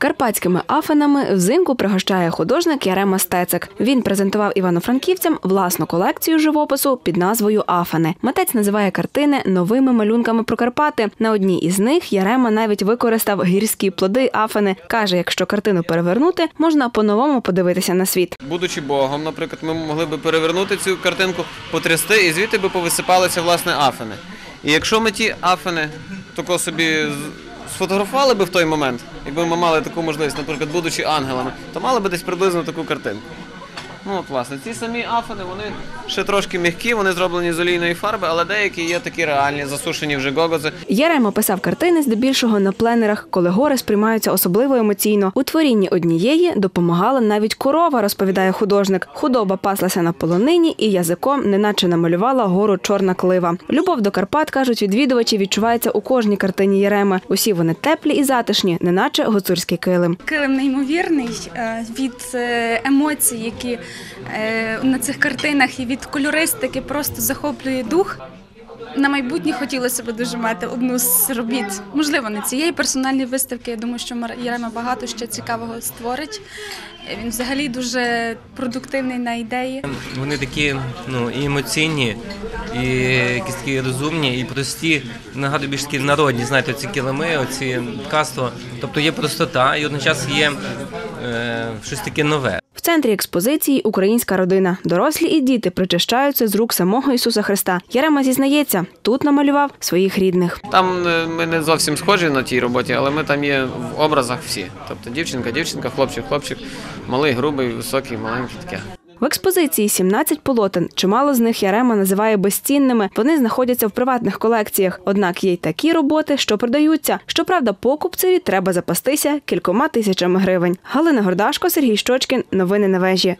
Карпатськими афенами взимку пригощає художник Ярема Стецик. Він презентував івано-франківцям власну колекцію живопису під назвою Афени. Митець називає картини новими малюнками про Карпати. На одній із них Ярема навіть використав гірські плоди Афени. каже, якщо картину перевернути, можна по-новому подивитися на світ. Будучи Богом, наприклад, ми могли би перевернути цю картинку, потрясти, і звідти би повисипалися власне афини. І якщо ми ті афини тако собі сфотографували би в той момент, якби ми мали таку можливість, наприклад, будучи ангелами, то мали би десь приблизно таку картинку. Ну от, власне, ці самі афини, вони ще трошки м'які, вони зроблені з олійної фарби, але деякі є такі реальні, засушені вже гогози. Ярема писав картини здебільшого на пленерах, коли гори сприймаються особливо емоційно. У творінні однієї допомагала навіть корова, розповідає художник. Худоба паслася на полонині і язиком неначе намалювала гору чорна клива. Любов до Карпат кажуть, відвідувачі відчувається у кожній картині Яреми. Усі вони теплі і затишні, неначе гуцульський килим. Килим неймовірний е, від е, емоцій, які на цих картинах і від кольористики просто захоплює дух. На майбутнє хотілося б дуже мати одну з робіт. Можливо, не цієї персональної виставки. Я думаю, що Ярема багато ще цікавого створить. Е, Він взагалі дуже продуктивний на ідеї. Вони такі ну, і емоційні, і якісь такі розумні, і прості. Нагадую, більш такі народні, знаєте, ці килими, оці ткацтво. Тобто є простота і одночас є е, щось таке нове. Центрі експозиції українська родина. Дорослі і діти причащаються з рук самого Ісуса Христа. Ярема зізнається, тут намалював своїх рідних. Там е, ми не зовсім схожі на тій роботі, але ми там є в образах всі. Тобто дівчинка, дівчинка, хлопчик, хлопчик, малий, грубий, високий, маленький таке. В експозиції 17 полотен. Чимало з них Ярема називає безцінними. Вони знаходяться в приватних колекціях. Однак є й такі роботи, що продаються. Щоправда, покупцеві треба запастися кількома тисячами гривень. Галина Гордашко, Сергій Щочкін. Новини на вежі.